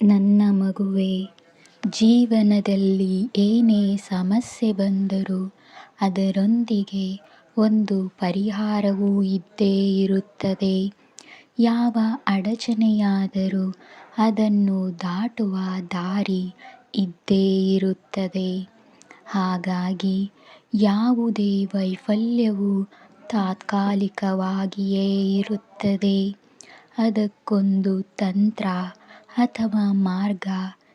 ನನ್ನ ಮಗುವೇ, ಜೀವನದಲ್ಲಿ ಏನೇ ಸಮಸ್ಯೆ ಬಂದರೂ ಅದರೊಂದಿಗೆ ಒಂದು ಪರಿಹಾರವೂ ಇದ್ದೇ ಇರುತ್ತದೆ. ಯಾವ ಅಡಚಣೆಯಾದರೂ ಅದನ್ನು ದಾಟುವ ದಾರಿ ಇದ್ದೇ ಇರುತ್ತದೆ. ಹಾಗಾಗಿ ಯಾವುದೇ ವೈಫಲ್ಯವು ತಾತ್ಕಾಲಿಕವಾಗಿಯೇ ಇರುತ್ತದೆ. ಅದಕ್ಕೊಂದು ತಂತ್ರ ಅಥವಾ ಮಾರ್ಗ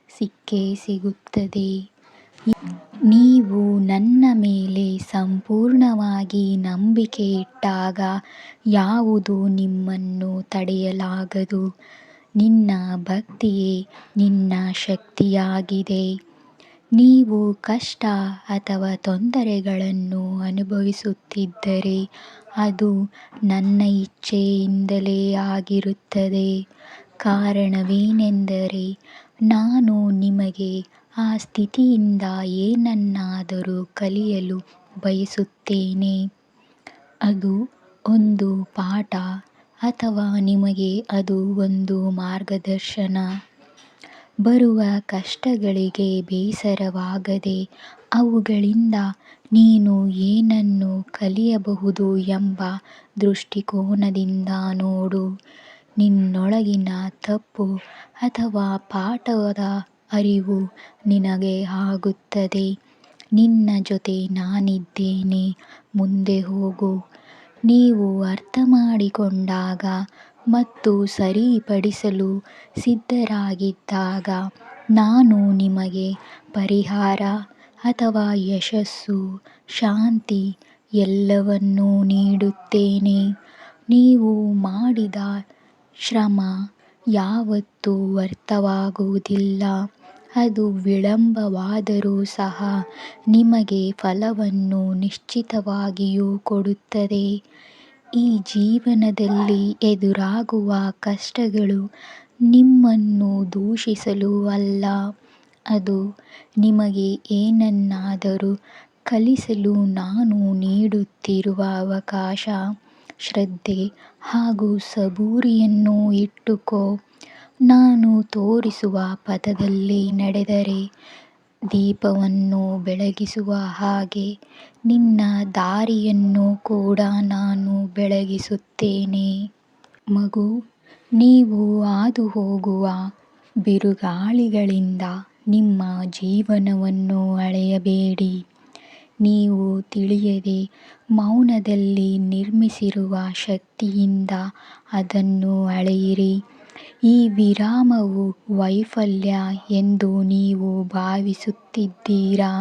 ಸಿಕ್ಕೇ ಸಿಗುತ್ತದೆ. ನೀವು ನನ್ನ ಮೇಲೆ ಸಂಪೂರ್ಣವಾಗಿ ನಂಬಿಕೆ ಇಟ್ಟಾಗ ಯಾವುದು ನಿಮ್ಮನ್ನು ತಡೆಯಲಾಗದು? ನಿನ್ನ ಭಕ್ತಿಯೇ ನಿನ್ನ ಶಕ್ತಿಯಾಗಿದೆ. ನೀವು ಕಷ್ಟ ಅಥವಾ ತೊಂದರೆಗಳನ್ನು ಅನುಭವಿಸುತ್ತಿದ್ದರೆ ಅದು ನನ್ನ ಇಚ್ಛೆಯಿಂದಲೇ ಆಗಿರುತ್ತದೆ. ಕಾರಣವೇನೆಂದರೆ ನಾನು ನಿಮಗೆ ಆ ಸ್ಥಿತಿಯಿಂದ ಏನನ್ನಾದರೂ ಕಲಿಯಲು ಬಯಸುತ್ತೇನೆ. ಅದು ಒಂದು ಪಾಠ ಅಥವಾ ನಿಮಗೆ ಅದು ಒಂದು ಮಾರ್ಗದರ್ಶನ. ಬರುವ ಕಷ್ಟಗಳಿಗೆ ಬೇಸರವಾಗದೆ ಅವುಗಳಿಂದ ನೀನು ಏನನ್ನು ಕಲಿಯಬಹುದು ಎಂಬ ದೃಷ್ಟಿಕೋನದಿಂದ ನೋಡು. ನಿನ್ನೊಳಗಿನ ತಪ್ಪು ಅಥವಾ ಪಾಠದ ಅರಿವು ನಿನಗೆ ಆಗುತ್ತದೆ. ನಿನ್ನ ಜೊತೆ ನಾನಿದ್ದೇನೆ. ಮುಂದೆ ಹೋಗು. ನೀವು ಅರ್ಥಮಾಡಿಕೊಂಡಾಗ ಮತ್ತು ಸರಿಪಡಿಸಲು ಸಿದ್ಧರಾಗಿದ್ದಾಗ ನಾನು ನಿಮಗೆ ಪರಿಹಾರ ಅಥವಾ ಯಶಸ್ಸು, ಶಾಂತಿ ಎಲ್ಲವನ್ನೂ ನೀಡುತ್ತೇನೆ. ನೀವು ಮಾಡಿದ ಶ್ರಮ ಯಾವತ್ತೂ ವ್ಯರ್ಥವಾಗುವುದಿಲ್ಲ. ಅದು ವಿಳಂಬವಾದರೂ ಸಹ ನಿಮಗೆ ಫಲವನ್ನು ನಿಶ್ಚಿತವಾಗಿಯೂ ಕೊಡುತ್ತದೆ. ಈ ಜೀವನದಲ್ಲಿ ಎದುರಾಗುವ ಕಷ್ಟಗಳು ನಿಮ್ಮನ್ನು ದೂಷಿಸಲು ಅಲ್ಲ. ಅದು ನಿಮಗೆ ಏನನ್ನಾದರೂ ಕಲಿಸಲು ನಾನು ನೀಡುತ್ತಿರುವ ಅವಕಾಶ. ಶ್ರದ್ಧೆ ಹಾಗೂ ಸಬೂರಿಯನ್ನು ಇಟ್ಟುಕೋ. ನಾನು ತೋರಿಸುವ ಪಥದಲ್ಲಿ ನಡೆದರೆ ದೀಪವನ್ನು ಬೆಳಗಿಸುವ ಹಾಗೆ ನಿನ್ನ ದಾರಿಯನ್ನು ಕೂಡ ನಾನು ಬೆಳಗಿಸುತ್ತೇನೆ. ಮಗು, ನೀವು ಹಾದುಹೋಗುವ ಬಿರುಗಾಳಿಗಳಿಂದ ನಿಮ್ಮ ಜೀವನವನ್ನು ಅಳೆಯಬೇಡಿ. ನೀವು ತಿಳಿಯದೆ ಮೌನದಲ್ಲಿ ನಿರ್ಮಿಸಿರುವ ಶಕ್ತಿಯಿಂದ ಅದನ್ನು ಅಳೆಯಿರಿ. ಈ ವಿರಾಮವು ವೈಫಲ್ಯ ಎಂದು ನೀವು ಭಾವಿಸುತ್ತಿದ್ದೀರಾ?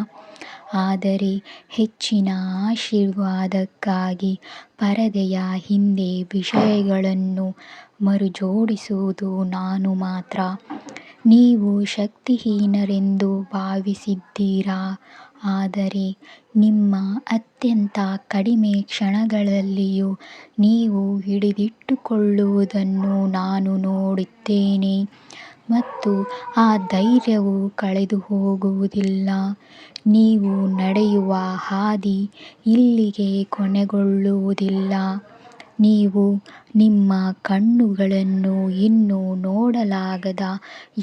ಆದರೆ ಹೆಚ್ಚಿನ ಆಶೀರ್ವಾದಕ್ಕಾಗಿ ಪರದೆಯ ಹಿಂದೆ ವಿಷಯಗಳನ್ನು ಮರುಜೋಡಿಸುವುದು ನಾನು ಮಾತ್ರ. ನೀವು ಶಕ್ತಿಹೀನರೆಂದು ಭಾವಿಸಿದ್ದೀರಾ? ಆದರೆ ನಿಮ್ಮ ಅತ್ಯಂತ ಕಡಿಮೆ ಕ್ಷಣಗಳಲ್ಲಿಯೂ ನೀವು ಹಿಡಿದಿಟ್ಟುಕೊಳ್ಳುವುದನ್ನು ನಾನು ನೋಡುತ್ತೇನೆ ಮತ್ತು ಆ ಧೈರ್ಯವು ಕಳೆದುಹೋಗುವುದಿಲ್ಲ ನೀವು ನಡೆಯುವ ಹಾದಿ ಇಲ್ಲಿಗೆ ಕೊನೆಗೊಳ್ಳುವುದಿಲ್ಲ. ನೀವು ನಿಮ್ಮ ಕಣ್ಣುಗಳನ್ನು ಇನ್ನೂ ನೋಡಲಾಗದ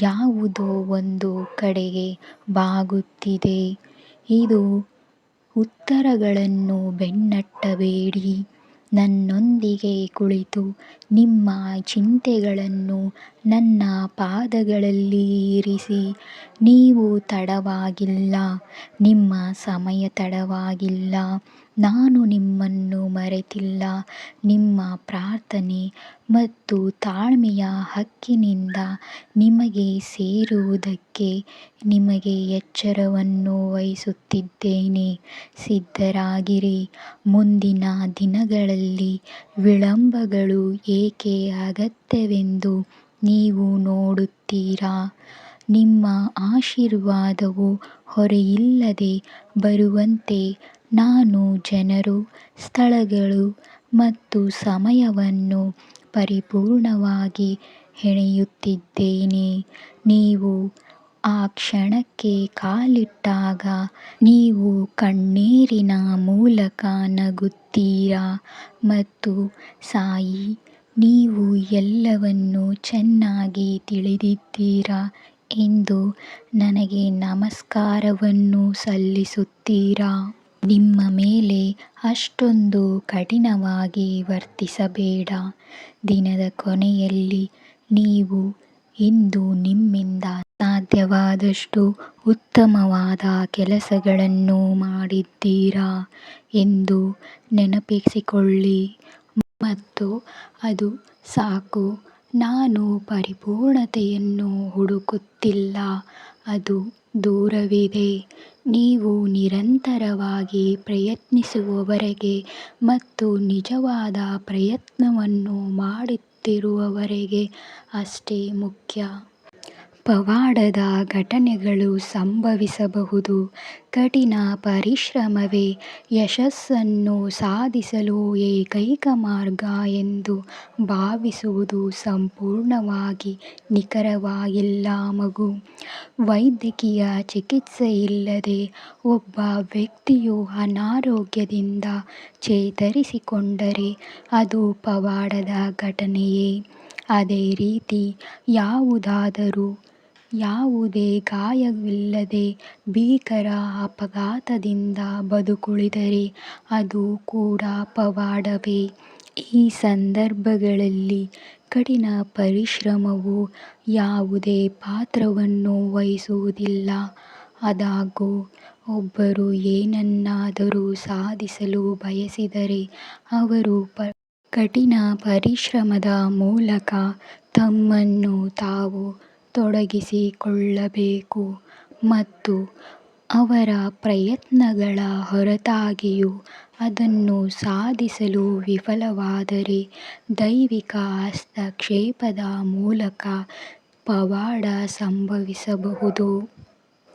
ಯಾವುದೋ ಒಂದು ಕಡೆಗೆ ಬಾಗುತ್ತಿದೆ. ಇದು ಉತ್ತರಗಳನ್ನು ಬೆನ್ನಟ್ಟಬೇಡಿ. ನನ್ನೊಂದಿಗೆ ಕುಳಿತು ನಿಮ್ಮ ಚಿಂತೆಗಳನ್ನು ನನ್ನ ಪಾದಗಳಲ್ಲಿ ಇರಿಸಿ. ನೀವು ತಡವಾಗಿಲ್ಲ, ನಿಮ್ಮ ಸಮಯ ತಡವಾಗಿಲ್ಲ. ನಾನು ನಿಮ್ಮನ್ನು ಮರೆತಿಲ್ಲ. ನಿಮ್ಮ ಪ್ರಾರ್ಥನೆ ಮತ್ತು ತಾಳ್ಮೆಯ ಹಕ್ಕಿನಿಂದ ನಿಮಗೆ ಸೇರುವುದಕ್ಕೆ ನಿಮಗೆ ಎಚ್ಚರವನ್ನು ವಹಿಸುತ್ತಿದ್ದೇನೆ. ಸಿದ್ಧರಾಗಿರಿ. ಮುಂದಿನ ದಿನಗಳಲ್ಲಿ ವಿಳಂಬಗಳು ಏಕೆ ಅಗತ್ಯವೆಂದು ನೀವು ನೋಡುತ್ತೀರಾ? ನಿಮ್ಮ ಆಶೀರ್ವಾದವು ಹೊರೆಯಿಲ್ಲದೆ ಬರುವಂತೆ ನಾನು ಜನರು, ಸ್ಥಳಗಳು ಮತ್ತು ಸಮಯವನ್ನು ಪರಿಪೂರ್ಣವಾಗಿ ಹೆಣೆಯುತ್ತಿದ್ದೇನೆ. ನೀವು ಆ ಕ್ಷಣಕ್ಕೆ ಕಾಲಿಟ್ಟಾಗ ನೀವು ಕಣ್ಣೀರಿನ ಮೂಲಕ ನಗುತ್ತೀರಾ ಮತ್ತು ಸಾಯಿ, ನೀವು ಎಲ್ಲವನ್ನೂ ಚೆನ್ನಾಗಿ ತಿಳಿದಿದ್ದೀರಾ ಎಂದು ನನಗೆ ನಮಸ್ಕಾರವನ್ನು ಸಲ್ಲಿಸುತ್ತೀರಾ? ನಿಮ್ಮ ಮೇಲೆ ಅಷ್ಟೊಂದು ಕಠಿಣವಾಗಿ ವರ್ತಿಸಬೇಡ. ದಿನದ ಕೊನೆಯಲ್ಲಿ ನೀವು ಇಂದು ನಿಮ್ಮಿಂದ ಸಾಧ್ಯವಾದಷ್ಟು ಉತ್ತಮವಾದ ಕೆಲಸಗಳನ್ನು ಮಾಡಿದ್ದೀರಾ ಎಂದು ನೆನಪಿಸಿಕೊಳ್ಳಿ. ಮತ್ತು ಅದು ಸಾಕು. ನಾನು ಪರಿಪೂರ್ಣತೆಯನ್ನು ಹುಡುಕುತ್ತಿಲ್ಲ ಅದು ದೂರವಿದೆ. ನೀವು ನಿರಂತರವಾಗಿ ಪ್ರಯತ್ನಿಸುವವರೆಗೆ ಮತ್ತು ನಿಜವಾದ ಪ್ರಯತ್ನವನ್ನು ಮಾಡುತ್ತಿರುವವರೆಗೆ ಅಷ್ಟೇ ಮುಖ್ಯ. ಪವಾಡದ ಘಟನೆಗಳು ಸಂಭವಿಸಬಹುದು. ಕಠಿಣ ಪರಿಶ್ರಮವೇ ಯಶಸ್ಸನ್ನು ಸಾಧಿಸಲು ಏಕೈಕ ಮಾರ್ಗ ಎಂದು ಭಾವಿಸುವುದು ಸಂಪೂರ್ಣವಾಗಿ ನಿಖರವಾಗಿಲ್ಲ ಮಗು. ವೈದ್ಯಕೀಯ ಚಿಕಿತ್ಸೆಯಿಲ್ಲದೆ ಒಬ್ಬ ವ್ಯಕ್ತಿಯು ಅನಾರೋಗ್ಯದಿಂದ ಚೇತರಿಸಿಕೊಂಡರೆ ಅದು ಪವಾಡದ ಘಟನೆಯೇ. ಅದೇ ರೀತಿ ಯಾವುದಾದರೂ ಯಾವುದೇ ಗಾಯವಿಲ್ಲದೆ ಭೀಕರ ಅಪಘಾತದಿಂದ ಬದುಕುಳಿದರೆ ಅದು ಕೂಡ ಪವಾಡವೇ. ಈ ಸಂದರ್ಭಗಳಲ್ಲಿ ಕಠಿಣ ಪರಿಶ್ರಮವು ಯಾವುದೇ ಪಾತ್ರವನ್ನು ವಹಿಸುವುದಿಲ್ಲ. ಆದಾಗ್ಯೂ ಒಬ್ಬರು ಏನನ್ನಾದರೂ ಸಾಧಿಸಲು ಬಯಸಿದರೆ ಅವರು ಕಠಿಣ ಪರಿಶ್ರಮದ ಮೂಲಕ ತಮ್ಮನ್ನು ತಾವು ತೊಡಗಿಸಿಕೊಳ್ಳಬೇಕು ಮತ್ತು ಅವರ ಪ್ರಯತ್ನಗಳ ಹೊರತಾಗಿಯೂ ಅದನ್ನು ಸಾಧಿಸಲು ವಿಫಲವಾದರೆ ದೈವಿಕ ಹಸ್ತಕ್ಷೇಪದ ಮೂಲಕ ಪವಾಡ ಸಂಭವಿಸಬಹುದು.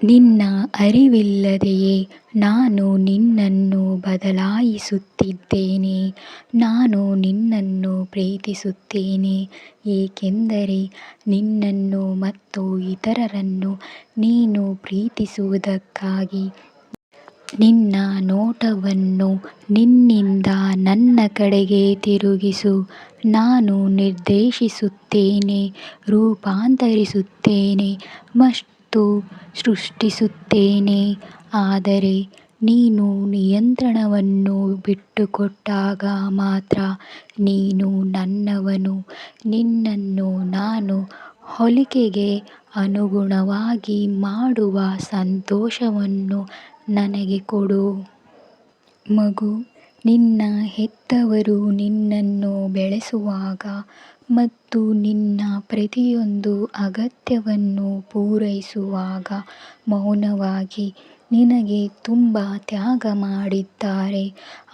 ನಿನ್ನ ಅರಿವಿಲ್ಲದೆಯೇ ನಾನು ನಿನ್ನನ್ನು ಬದಲಾಯಿಸುತ್ತಿದ್ದೇನೆ, ನಾನು ನಿನ್ನನ್ನು ಪ್ರೀತಿಸುತ್ತೇನೆ, ಏಕೆಂದರೆ ನಿನ್ನನ್ನು ಮತ್ತು ಇತರರನ್ನು ನೀನು ಪ್ರೀತಿಸುವುದಕ್ಕಾಗಿ ನಿನ್ನ ನೋಟವನ್ನು ನಿನ್ನಿಂದ ನನ್ನ ಕಡೆಗೆ ತಿರುಗಿಸು. ನಾನು ನಿರ್ದೇಶಿಸುತ್ತೇನೆ, ರೂಪಾಂತರಿಸುತ್ತೇನೆ ಮತ್ತು ಸೃಷ್ಟಿಸುತ್ತೇನೆ. ಆದರೆ ನೀನು ನಿಯಂತ್ರಣವನ್ನು ಬಿಟ್ಟುಕೊಟ್ಟಾಗ ಮಾತ್ರ ನೀನು ನನ್ನವನು. ನಿನ್ನನ್ನು ನಾನು ಹೊಲಿಕೆಗೆ ಅನುಗುಣವಾಗಿ ಮಾಡುವ ಸಂತೋಷವನ್ನು ನನಗೆ ಕೊಡು. ಮಗು, ನಿನ್ನ ಹೆತ್ತವರು ನಿನ್ನನ್ನು ಬೆಳೆಸುವಾಗ ಮತ್ತು ನಿನ್ನ ಪ್ರತಿಯೊಂದು ಅಗತ್ಯವನ್ನು ಪೂರೈಸುವಾಗ ಮೌನವಾಗಿ ನಿನಗೆ ತುಂಬ ತ್ಯಾಗ ಮಾಡಿದ್ದಾರೆ.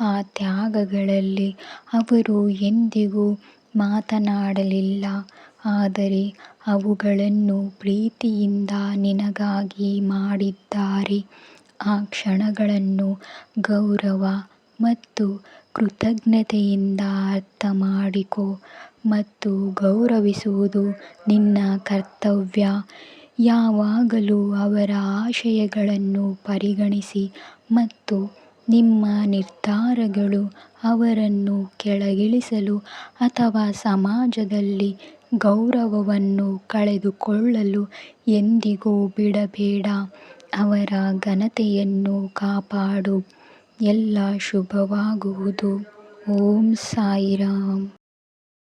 ಆ ತ್ಯಾಗಗಳಲ್ಲಿ ಅವರು ಎಂದಿಗೂ ಮಾತನಾಡಲಿಲ್ಲ, ಆದರೆ ಅವುಗಳನ್ನು ಪ್ರೀತಿಯಿಂದ ನಿನಗಾಗಿ ಮಾಡಿದ್ದಾರೆ. ಆ ಕ್ಷಣಗಳನ್ನು ಗೌರವ ಮತ್ತು ಕೃತಜ್ಞತೆಯಿಂದ ಅರ್ಥ ಮಾಡಿಕೊ ಮತ್ತು ಗೌರವಿಸುವುದು ನಿನ್ನ ಕರ್ತವ್ಯ. ಯಾವಾಗಲೂ ಅವರ ಆಶಯಗಳನ್ನು ಪರಿಗಣಿಸಿ ಮತ್ತು ನಿಮ್ಮ ನಿರ್ಧಾರಗಳು ಅವರನ್ನು ಕೆಳಗಿಳಿಸಲು ಅಥವಾ ಸಮಾಜದಲ್ಲಿ ಗೌರವವನ್ನು ಕಳೆದುಕೊಳ್ಳಲು ಎಂದಿಗೂ ಬಿಡಬೇಡ. ಅವರ ಘನತೆಯನ್ನು ಕಾಪಾಡು. ಎಲ್ಲ ಶುಭವಾಗುವುದು. ಓಂ ಸಾಯಿರಾಮ್.